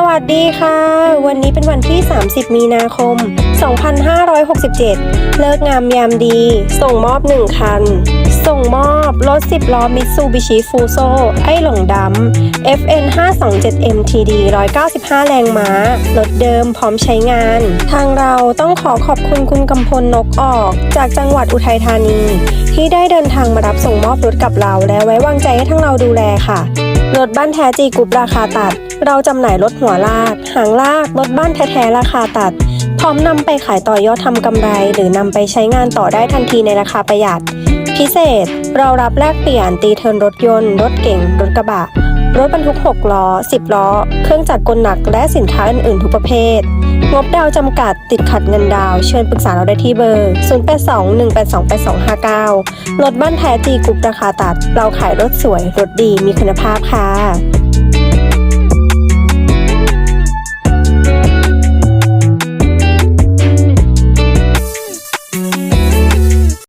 สวัสดีค่ะ วันนี้เป็นวันที่ 30 มีนาคม 2567 เลิกงามยามดี ส่งมอบ 1 คัน ส่งมอบรถ 10 ล้อมิตซูบิชิฟูโซไอหลงดำ FN 527 MTD 195 แรงม้า รถเดิมพร้อมใช้งาน ทางเราต้องขอขอบคุณคุณกำพลนกออก จากจังหวัดอุทัยธานี ที่ได้เดินทางมารับส่งมอบรถกับเรา และไว้วางใจให้ทั้งเราดูแลค่ะ รถบ้านแท้จีกรุ๊ปราคาตัด เราจำหน่ายรถหัวลาก หางลากรถบ้านแท้ๆราคาตัด พร้อมนำไปขายต่อยอดทำกำไร หรือนำไปใช้งานต่อได้ทันทีในราคาประหยัด พิเศษ เรารับแลกเปลี่ยนตีเทินรถยนต์ รถเก๋งรถกระบะ รถบรรทุก 6 ล้อ 10 ล้อ เครื่องจักรกลหนักและสินค้าอื่นๆ ทุกประเภท งบดาวจำกัดติดขัดเงินดาว เชิญปรึกษาเราได้ที่เบอร์ 0821828259 รถบ้านแท้จีกรุ๊ปราคาตัด เราขายรถสวยรถดีมีคุณภาพค่ะ